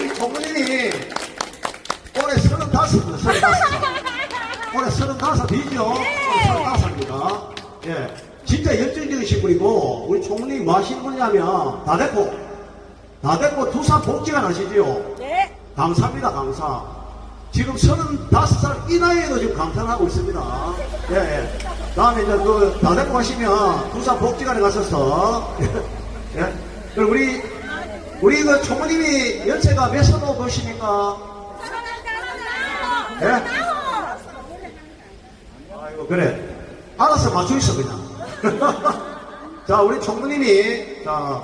우리 총무님이 올해 서른다섯입니다. 서른다섯. 올해 서른다섯이죠. 올해 서른다섯입니다. 예. 진짜 열정적이신 분이고, 우리 총무님이 뭐 하시는 분이냐면, 다 됐고, 다 됐고, 두산 복지가 나시지요. 네. 감사합니다, 감사. 지금 35살 이 나이에도 지금 감탄하고 있습니다. 예, 예. 다음에 이제 그, 다 데리고 가시면 부산 복지관에 가셔서, 예. 그리고 우리, 우리 그 총무님이 연세가 몇 살로 보십니까? 예? 아이고, 그래. 알아서 맞추있어, 그냥. 자, 우리 총무님이, 자,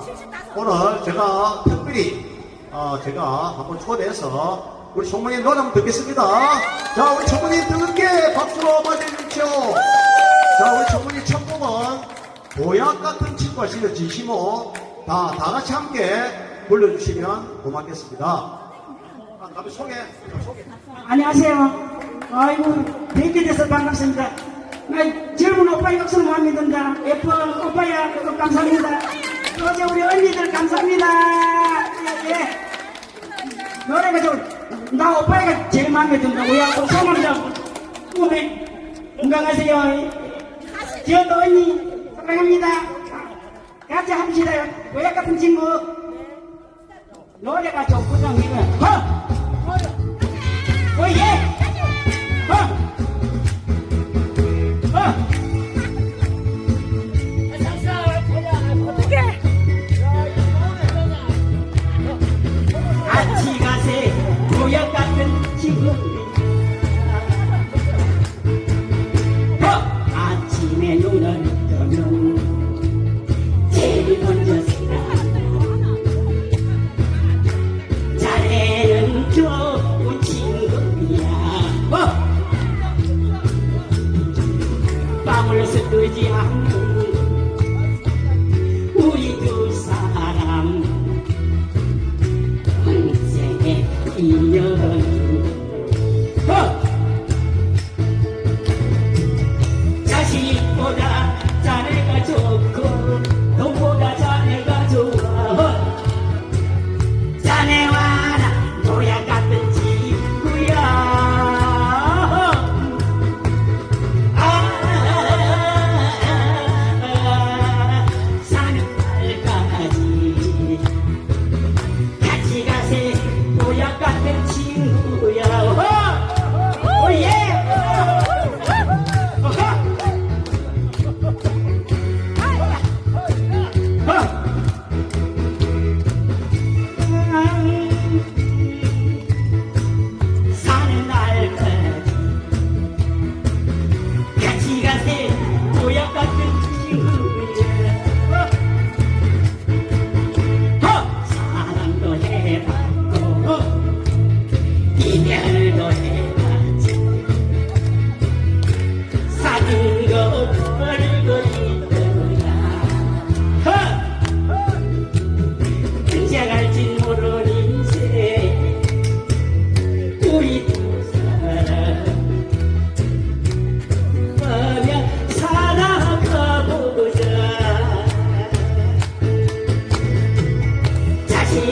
오늘 제가 특별히, 어, 제가 한번 초대해서 우리 총무님 노래 한번 듣겠습니다. 자, 우리 총무님 뜨겁게 박수로 맞이해주십시오. 자, 우리 총무님 첫 곡은 보약 같은 친구가 실려 진심으로 다, 다 같이 함께 불러주시면 고맙겠습니다. 아, 다음에 소개, 소개. 안녕하세요. 아이고, 뵙게 돼서 반갑습니다. 나 젊은 오빠의 박수를 못 믿는다. 예쁜 오빠야, 감사합니다. 또 이제 우리 언니들 감사합니다. 예, 예. 노래가 좀, 나 오빠가 제일 마음에 든다. 우야, 소문자 꿈에 건강하세요. 지연도 언니, 사랑합니다. 같이 합시다. 고약 같은 친구. လောရကကြောင့်ကိုယ်ကမင်းကဟာကိုရဲ 家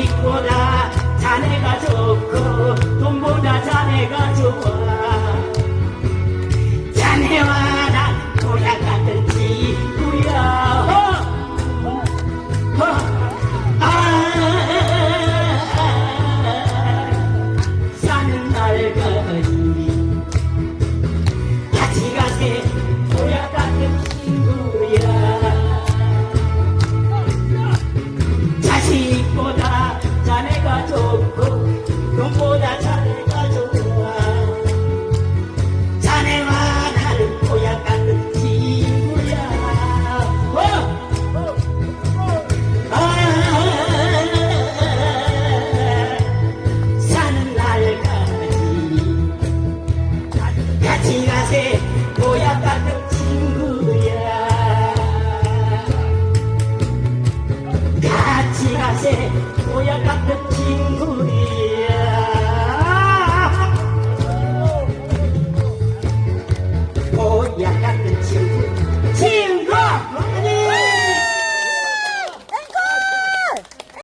자식보다 자네가 좋고 돈보다 자네가 좋아. 자네와